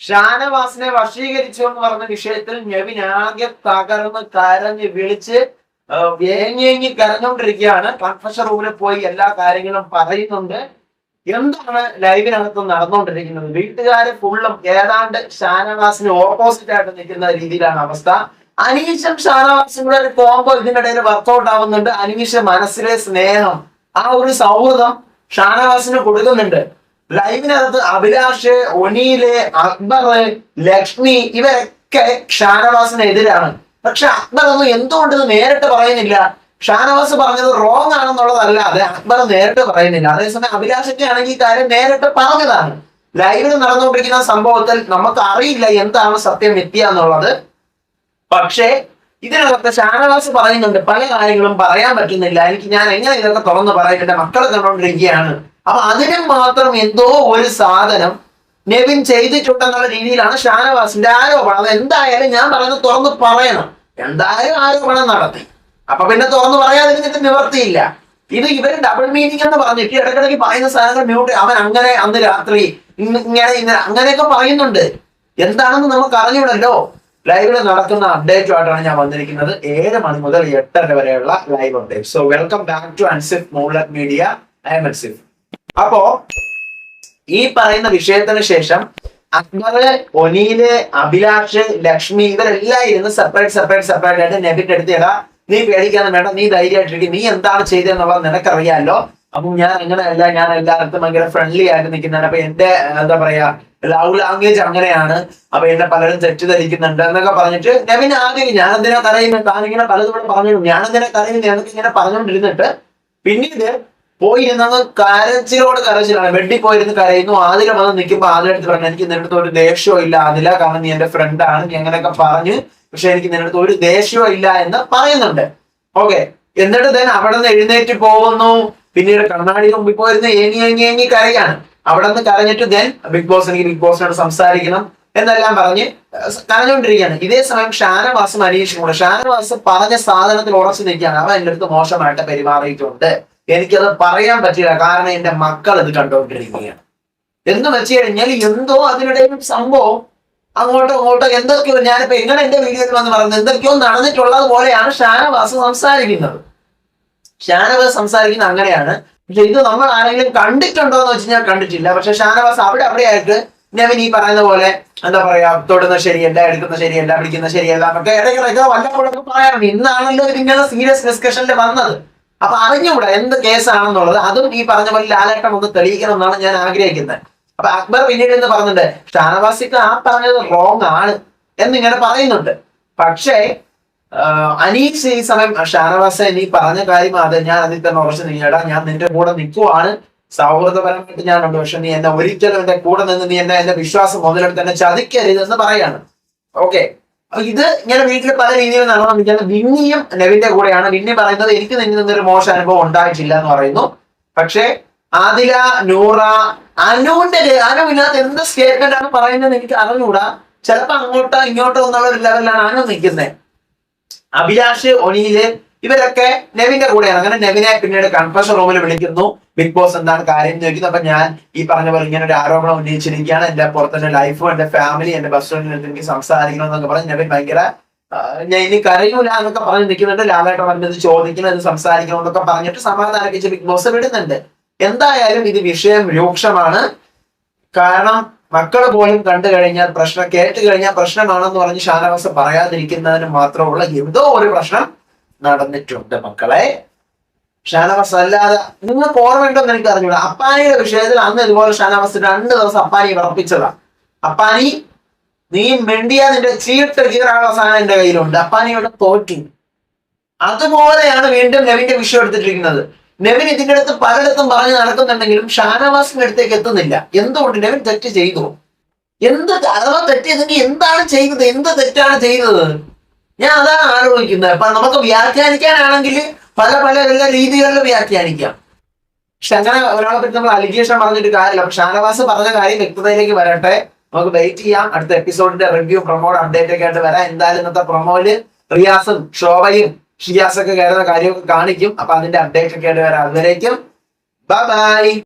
ഷാനവാസിനെ വശീകരിച്ചു എന്ന് പറഞ്ഞ വിഷയത്തിൽ നെവിൻ ആകെ തകർന്ന് കരഞ്ഞ് വിളിച്ച് വേങ്ങിയേങ്ങി വേങ്ങി കരഞ്ഞുകൊണ്ടിരിക്കുകയാണ്. കൺഫഷൻ റൂമിൽ പോയി എല്ലാ കാര്യങ്ങളും പറയുന്നുണ്ട്. എന്താണ് ലൈവിനകത്ത് നടന്നുകൊണ്ടിരിക്കുന്നത്? വീട്ടുകാരെ ഫുള്ളും ഏതാണ്ട് ഷാനവാസിന് ഓപ്പോസിറ്റ് ആയിട്ട് നിൽക്കുന്ന രീതിയിലാണ് അവസ്ഥ. അനീഷും ഷാനവാസും കൂടെ ഒരു കോംബോ ഇതിനിടയിൽ വർക്കൗട്ട് ആവുന്നുണ്ട്. അനീഷ് മനസ്സിലെ സ്നേഹം ആ ഒരു സൗഹൃദം ഷാനവാസിന് കൊടുക്കുന്നുണ്ട്. ലൈവിനകത്ത് അഭിലാഷ് ഒനീൽ അക്ബർ ലക്ഷ്മി ഇവരൊക്കെ ഷാനവാസിനെതിരാണ്. പക്ഷെ അക്ബർ ഒന്നും എന്തുകൊണ്ട് നേരിട്ട് പറയുന്നില്ല. ഷാനവാസ് പറഞ്ഞത് റോങ് ആണെന്നുള്ളതല്ലാതെ അക്ബർ നേരിട്ട് പറയുന്നില്ല. അതേസമയം അഭിലാഷൊക്കെ ആണെങ്കിൽ ഈ കാര്യം നേരിട്ട് പറഞ്ഞതാണ്. ലൈവിൽ നടന്നുകൊണ്ടിരിക്കുന്ന സംഭവത്തിൽ നമുക്ക് അറിയില്ല എന്താണ് സത്യം മിഥ്യ എന്നുള്ളത്. പക്ഷേ ഇതിനകത്ത് ഷാനവാസ് പറയുന്നുണ്ട്. പല കാര്യങ്ങളും പറയാൻ പറ്റുന്നില്ല. എനിക്ക് ഞാൻ എങ്ങനെ ഇതൊക്കെ തുറന്ന് പറയും? മക്കളെ കണ്ടുകൊണ്ടിരിക്കുകയാണ്. അപ്പൊ അതിനും മാത്രം എന്തോ ഒരു സാധനം നെവിൻ ചെയ്തിട്ടുണ്ടെന്നുള്ള രീതിയിലാണ് ഷാനവാസിന്റെ ആരോപണം. അത് എന്തായാലും ഞാൻ പറയുന്നത് തുറന്ന് പറയണം. എന്തായാലും ആരോപണം നടത്തി. അപ്പൊ പിന്നെ തുറന്ന് പറയാതിരുന്നിട്ട് നിവർത്തിയില്ല. ഇത് ഇവർ ഡബിൾ മീനിങ് എന്ന് പറഞ്ഞിട്ട് ഇടയ്ക്കിടയ്ക്ക് പറയുന്ന സാധനങ്ങൾ മ്യൂട്ട് അവൻ അങ്ങനെ അന്ന് രാത്രി ഇങ്ങനെ ഇങ്ങനെ അങ്ങനെയൊക്കെ പറയുന്നുണ്ട്. എന്താണെന്ന് നമുക്ക് അറിഞ്ഞൂടല്ലോ. ലൈവിൽ നടക്കുന്ന അപ്ഡേറ്റുമായിട്ടാണ് ഞാൻ വന്നിരിക്കുന്നത്. ഏഴ് മണി മുതൽ എട്ടര വരെയുള്ള live update so welcome back to Ansif Moolat media I'm Ansif അപ്പോ ഈ പറയുന്ന വിഷയത്തിന് ശേഷം അക്ബർ ഒനീൽ അഭിലാഷ് ലക്ഷ്മി ഇവരെല്ലാം ഇരുന്ന് സെപ്പറേറ്റ് സെപ്പറേറ്റ് സെപ്പറേറ്റ് ആയിട്ട് നെബിറ്റ് എടുത്തിടാ നീ പേടിക്കാനും വേണ്ട നീ ധൈര്യമായിട്ടിരിക്കും നീ എന്താണ് ചെയ്തതെന്നുള്ളത് നിനക്കറിയാമല്ലോ അപ്പം ഞാൻ അങ്ങനെയല്ല ഞാൻ എല്ലായിടത്തും ഭയങ്കര ഫ്രണ്ട്ലി ആയിട്ട് നിൽക്കുന്നതാണ്. അപ്പൊ എന്റെ എന്താ പറയാ ലവ് ലാംഗ്വേജ് അങ്ങനെയാണ്. അപ്പൊ എന്നെ പലരും തെറ്റിദ്ധരിക്കുന്നുണ്ട് എന്നൊക്കെ പറഞ്ഞിട്ട് നെവിൻ ആദ്യം ഞാൻ എന്തിനാ കരയുന്നത് താനിങ്ങനെ പലതും പറഞ്ഞു ഞാൻ എന്തിനാ കരയുന്നത് എന്നൊക്കെ ഇങ്ങനെ പറഞ്ഞുകൊണ്ടിരുന്നിട്ട് പിന്നീട് പോയി ഇരുന്നങ്ങ് കരച്ചിലോട് കരച്ചിലാണ്. വെട്ടി പോയിരുന്ന് കരയുന്നു. ആദില വന്ന് നിൽക്കുമ്പോൾ ആദ്യം എടുത്ത് പറഞ്ഞു എനിക്ക് നിന്റെ അടുത്ത് ഒരു ദേഷ്യവും ഇല്ല ആദില കാരണം നീ എന്റെ ഫ്രണ്ടാണ് നീ അങ്ങനെയൊക്കെ പറഞ്ഞ് പക്ഷെ എനിക്ക് നിന്റെ അടുത്ത് ഒരു ദേഷ്യവും ഇല്ല എന്ന് പറയുന്നുണ്ട്. ഓക്കെ എന്നിട്ട് തന്നെ അവിടെ നിന്ന് എഴുന്നേറ്റ് പോകുന്നു. പിന്നീട് കണ്ണാടി മുമ്പിൽ പോയിരുന്ന് ഏങ്ങി ഏങ്ങി ഏങ്ങി കരയാണ്. അവിടെ നിന്ന് കരഞ്ഞിട്ട് ദെൻ ബിഗ് ബോസ് എനിക്ക് ബിഗ് ബോസിനോട് സംസാരിക്കണം എന്നെല്ലാം പറഞ്ഞ് കരഞ്ഞുകൊണ്ടിരിക്കുകയാണ്. ഇതേ സമയം ഷാനവാസും അനീഷും കൂടെ. ഷാനവാസ് പറഞ്ഞ സാധനത്തിൽ ഉറച്ചു നിൽക്കുകയാണ്. അവൻ എന്റെ അടുത്ത് മോശമായിട്ട് പെരുമാറിയിട്ടുണ്ട്. എനിക്കത് പറയാൻ പറ്റില്ല കാരണം എന്റെ മക്കൾ ഇത് കണ്ടുകൊണ്ടിരിക്കുകയാണ് എന്ന് വെച്ച് കഴിഞ്ഞാൽ എന്തോ അതിനിടയിൽ സംഭവം അങ്ങോട്ടോ അങ്ങോട്ടോ എന്തൊക്കെയോ ഞാനിപ്പോ എങ്ങനെ എന്റെ വീഡിയോയിൽ വന്ന് പറയുന്നത് എന്തൊക്കെയോ നടന്നിട്ടുള്ളത് പോലെയാണ് ഷാനവാസ് സംസാരിക്കുന്നത്. ഷാനവാസ് സംസാരിക്കുന്ന അങ്ങനെയാണ്. പക്ഷെ ഇത് നമ്മൾ ആരെങ്കിലും കണ്ടിട്ടുണ്ടോ എന്ന് വെച്ചാൽ ഞാൻ കണ്ടിട്ടില്ല. പക്ഷെ ഷാനവാസ് അവിടെ അവിടെയായിട്ട് നെവിൻ ഈ പറയുന്ന പോലെ എന്താ പറയാ തൊടുന്ന ശരിയല്ല എടുക്കുന്ന ശരിയല്ല പിടിക്കുന്ന ശരിയല്ല എന്നൊക്കെ ഇടയ്ക്കിടയ്ക്ക് വല്ലപ്പോഴൊക്കെ പറയാറുണ്ട്. ഇന്നാണല്ലോ ഇങ്ങനെ സീരിയസ് ഡിസ്കഷനിൽ വന്നത്. അപ്പൊ അറിഞ്ഞുകൂടാ എന്ത് കേസാണെന്നുള്ളത്. അതും ഈ പറഞ്ഞ പോലെ ലാലേട്ടൻ ഒന്ന് തെളിയിക്കണം എന്നാണ് ഞാൻ ആഗ്രഹിക്കുന്നത്. അപ്പൊ അക്ബർ പിന്നീട് എന്ന് പറഞ്ഞിട്ടുണ്ട് ഷാനവാസിക്ക് ആ പറഞ്ഞത് റോങ് ആണ് എന്നിങ്ങനെ പറയുന്നുണ്ട്. പക്ഷേ അനീസ് ഈ സമയം ഷാനവാസ നീ പറഞ്ഞ കാര്യം അത് ഞാൻ അതിൽ തന്നെ ഉറച്ചു നീടാ ഞാൻ നിന്റെ കൂടെ നിൽക്കുവാണ്. സൗഹൃദപരമായിട്ട് ഞാനുണ്ട്. പക്ഷെ നീ എന്നെ ഒരിക്കലും എന്റെ കൂടെ നിന്ന് നീ എന്നെ എന്റെ വിശ്വാസം മുതലെടുത്ത് എന്നെ ചതിക്കരുത് എന്ന് പറയാണ്. ഓക്കെ. ഇത് ഇങ്ങനെ വീട്ടിൽ പല രീതിയിൽ നടന്നിരിക്കുന്നത് വിന്നിയും നെവിന്റെ കൂടെയാണ്. വിന്നി പറയുന്നത് എനിക്ക് നിന്നിൽ നിന്നൊരു മോശം അനുഭവം ഉണ്ടായിട്ടില്ല എന്ന് പറയുന്നു. പക്ഷേ ആദില നൂറ അനുവിന്റെ അനുവില്ലാത്ത എന്ത് സ്റ്റേറ്റ്മെന്റ് ആണ് പറയുന്നത് എനിക്ക് അറിഞ്ഞുകൂടാ. ചിലപ്പോ അങ്ങോട്ടോ ഇങ്ങോട്ടോ എന്നുള്ള ഒരു ലെവലിലാണ് അനു നിൽക്കുന്നത്. അഭിലാഷ് ഒനീൽ ഇവരൊക്കെ നെവിന്റെ കൂടെയാണ്. അങ്ങനെ നെവിനെ പിന്നീട് കൺഫഷൻ റൂമിൽ വിളിക്കുന്നു. ബിഗ് ബോസ് എന്താണ് കാര്യം എന്ന് ചോദിക്കുന്നു. അപ്പൊ ഞാൻ ഈ പറഞ്ഞ പോലെ ഇങ്ങനെ ഒരു ആരോപണം ഉന്നയിച്ചിരിക്കുകയാണ്. എന്റെ പുറത്ത് ലൈഫും എന്റെ ഫാമിലി എന്റെ ബസ് സ്റ്റാൻഡിൽ എനിക്ക് സംസാരിക്കണം എന്നൊക്കെ പറഞ്ഞ് നെവിൻ ഭയങ്കര ഞാൻ ഇനി കരയൂല എന്നൊക്കെ പറഞ്ഞ് നിൽക്കുന്നുണ്ട്. ലാലേട്ടൻ വന്നത് ചോദിക്കണം ഇത് സംസാരിക്കണം എന്നൊക്കെ പറഞ്ഞിട്ട് സമാധാനിപ്പിച്ച് ബിഗ് ബോസ് വിടുന്നുണ്ട്. എന്തായാലും ഇത് വിഷയം രൂക്ഷമാണ്. കാരണം മക്കൾ പോലും കണ്ടു കഴിഞ്ഞാൽ പ്രശ്നം കേട്ട് കഴിഞ്ഞാൽ പ്രശ്നമാണെന്ന് പറഞ്ഞ് ഷാനവാസ് പറയാതിരിക്കുന്നതിന് മാത്രമുള്ള എന്തോ ഒരു പ്രശ്നം നടന്നിട്ടുണ്ട് മക്കളെ. ഷാനവാസ് അല്ലാതെ നിങ്ങൾക്ക് ഓർമ്മയുണ്ടോന്ന് എനിക്ക് അറിഞ്ഞൂടാ. അപ്പാനിയുടെ വിഷയത്തിൽ അന്ന് ഇതുപോലെ ഷാനവാസ് രണ്ട് ദിവസം അപ്പാനി വിറപ്പിച്ചതാ. അപ്പാനി നീ മെണ്ടിയ നിന്റെ ചീട്ട് ചീറാനുള്ള സാധനം എന്റെ കയ്യിലുണ്ട്. അപ്പാനിയുടെ തോറ്റി. അതുപോലെയാണ് വീണ്ടും നെവിന്റെ വിഷയം എടുത്തിട്ടിരിക്കുന്നത്. നെവിൻ ഇതിന്റെ അടുത്ത് പലയിടത്തും പറഞ്ഞ് നടക്കുന്നുണ്ടെങ്കിലും ഷാനവാസിന്റെ അടുത്തേക്ക് എത്തുന്നില്ല. എന്തുകൊണ്ട്? നെവിൻ തെറ്റ് ചെയ്തു. എന്ത് അഥവാ തെറ്റ് ചെയ്തെങ്കിൽ എന്താണ് ചെയ്യുന്നത്? എന്ത് തെറ്റാണ് ചെയ്തത് ഞാൻ അതാണ് ആലോചിക്കുന്നത്. അപ്പൊ നമുക്ക് വ്യാഖ്യാനിക്കാനാണെങ്കിൽ പല പല എല്ലാ രീതികളിൽ വ്യാഖ്യാനിക്കാം. പക്ഷെ അങ്ങനെ ഒരാളെ പറ്റി നമ്മൾ അലിഗേഷൻ പറഞ്ഞിട്ട് കാര്യമില്ല. പക്ഷെ ഷാനവാസ് പറഞ്ഞ കാര്യം വ്യക്തതയിലേക്ക് വരട്ടെ. നമുക്ക് വെയിറ്റ് ചെയ്യാം. അടുത്ത എപ്പിസോഡിന്റെ റിവ്യൂ പ്രൊമോഡ് അപ്ഡേറ്റ് ഒക്കെ ആയിട്ട് വരാം. എന്തായാലും ഇന്നത്തെ പ്രൊമോയിൽ റിയാസും ശോഭയും ഷിയാസൊക്കെ കയറുന്ന കാര്യമൊക്കെ കാണിക്കും. അപ്പൊ അതിന്റെ അപ്ഡേറ്റ് ഒക്കെ ആയിട്ട് വരാം. അതുവരേക്കും ബൈ